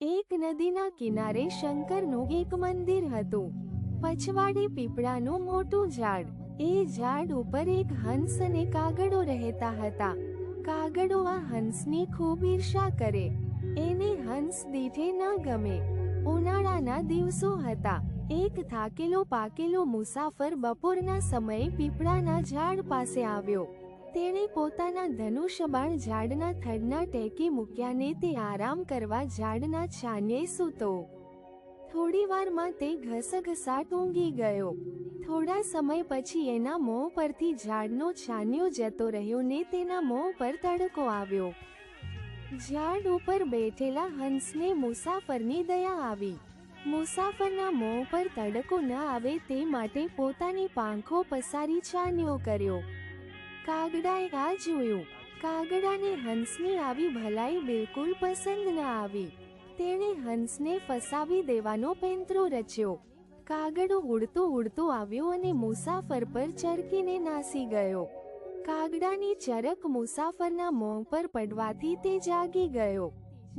એક નદીના કિનારે શંકરનું એક મંદિર હતું. પછવાડે પીપળાનું મોટું ઝાડ. એ ઝાડ ઉપર એક હંસ અને કાગડો રહેતા હતા. કાગડો આ હંસની ખૂબ ઈર્ષા કરે. એને હંસ દીઠે ન ગમે. ઉનાળાના દિવસો હતા. એક થાકેલો પાકેલો મુસાફર બપોરના સમયે પીપળાના ઝાડ પાસે આવ્યો. તેણે પોતાના ધનુષ્યબાણ ઝાડના થડના ટેકી મૂક્યાને તે આરામ કરવા ઝાડના છાંયે સૂતો. થોડી વારમાં તે ઘસઘસાટ ઊંઘી ગયો. થોડા સમય પછી એના મોં પરથી ઝાડનો છાન્યો જતો રહ્યો ને તેના મોં પર તડકો આવ્યો. ઝાડ ઉપર બેઠેલા હંસને મુસાફરની દયા આવી. મુસાફરના મોં પર તડકો ન આવે તે માટે પોતાની પાંખો પસારી છાન્યો કર્યો. કાગડાએ આ જોયું. કાગડાને હંસની આવી ભલાઈ બિલકુલ પસંદ ન આવી. તેણે હંસને ફસાવી દેવાનો પેંતરો રચ્યો. કાગડો ઉડતો ઉડતો આવ્યો અને મુસાફર પર ચરકીને નાસી ગયો. કાગડાની ચરક મુસાફરના મોં પર પડવાથી તે જાગી ગયો.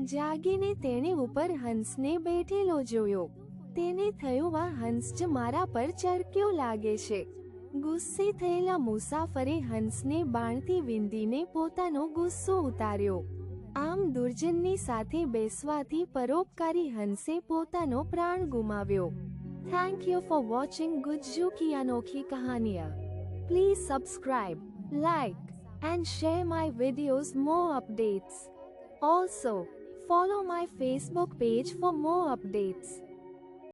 જાગીને તેણે ઉપર હંસને બેઠેલો જોયો. તેને થયું, આ હંસ જ મારા પર ચરક્યો લાગે છે. ગુસ્સે થયેલા મુસાફરે હંસને બાણથી વિંધીને પોતાનો ગુસ્સો ઉતાર્યો. આમ દુર્જનની સાથે બેસવાથી પરોપકારી હંસે પોતાનો પ્રાણ ગુમાવ્યો. Thank you for watching Gujju કી અનોખી કહાનિયા please subscribe like and share my videos more updates also follow my Facebook page for more updates